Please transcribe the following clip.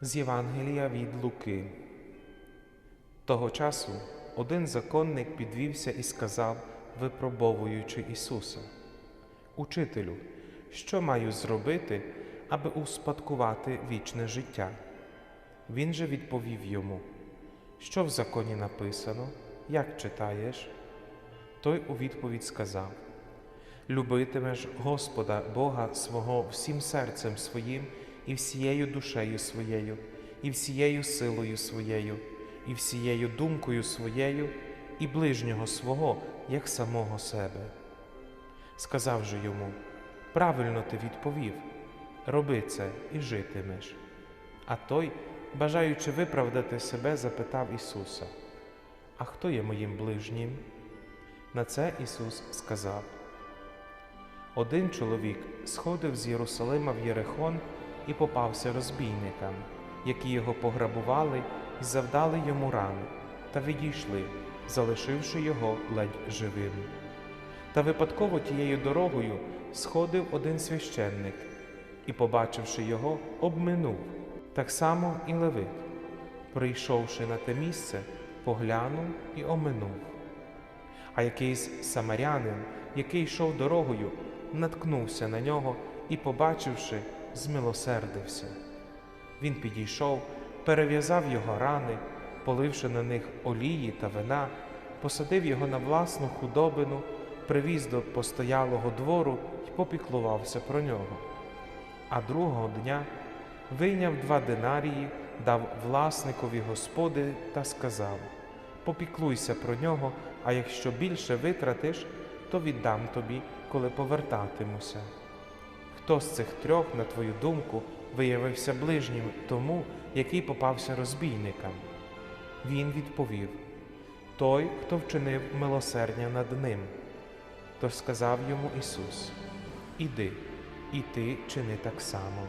З Євангелія від Луки. Того часу один законник підвівся і сказав, випробовуючи Ісуса: Учителю, що маю зробити, аби успадкувати вічне життя? Він же відповів йому: Що в законі написано, як читаєш? Той у відповідь сказав: Любитимеш Господа Бога свого всім серцем своїм і всією душею своєю, і всією силою своєю, і всією думкою своєю, і ближнього свого, як самого себе. Сказав же йому: Правильно ти відповів, роби це і житимеш. А той, бажаючи виправдати себе, запитав Ісуса: А хто є моїм ближнім? На це Ісус сказав: Один чоловік сходив з Єрусалима в Єрехон і попався розбійникам, які його пограбували і завдали йому рани, та відійшли, залишивши його ледь живим. Та випадково тією дорогою сходив один священник і, побачивши його, обминув, так само і Левит. Прийшовши на те місце, поглянув і оминув. А якийсь самарянин, який йшов дорогою, наткнувся на нього і, побачивши, змилосердився. Він підійшов, перев'язав його рани, поливши на них олії та вина, посадив його на власну худобину, привіз до постоялого двору і попіклувався про нього. А другого дня вийняв два динарії, дав власникові господи та сказав: Попіклуйся про нього, а якщо більше витратиш, то віддам тобі, коли повертатимуся. Хто з цих трьох, на твою думку, виявився ближнім тому, який попався розбійникам? Він відповів: Той, хто вчинив милосердя над ним. Тож сказав йому Ісус: Іди, і ти чини так само.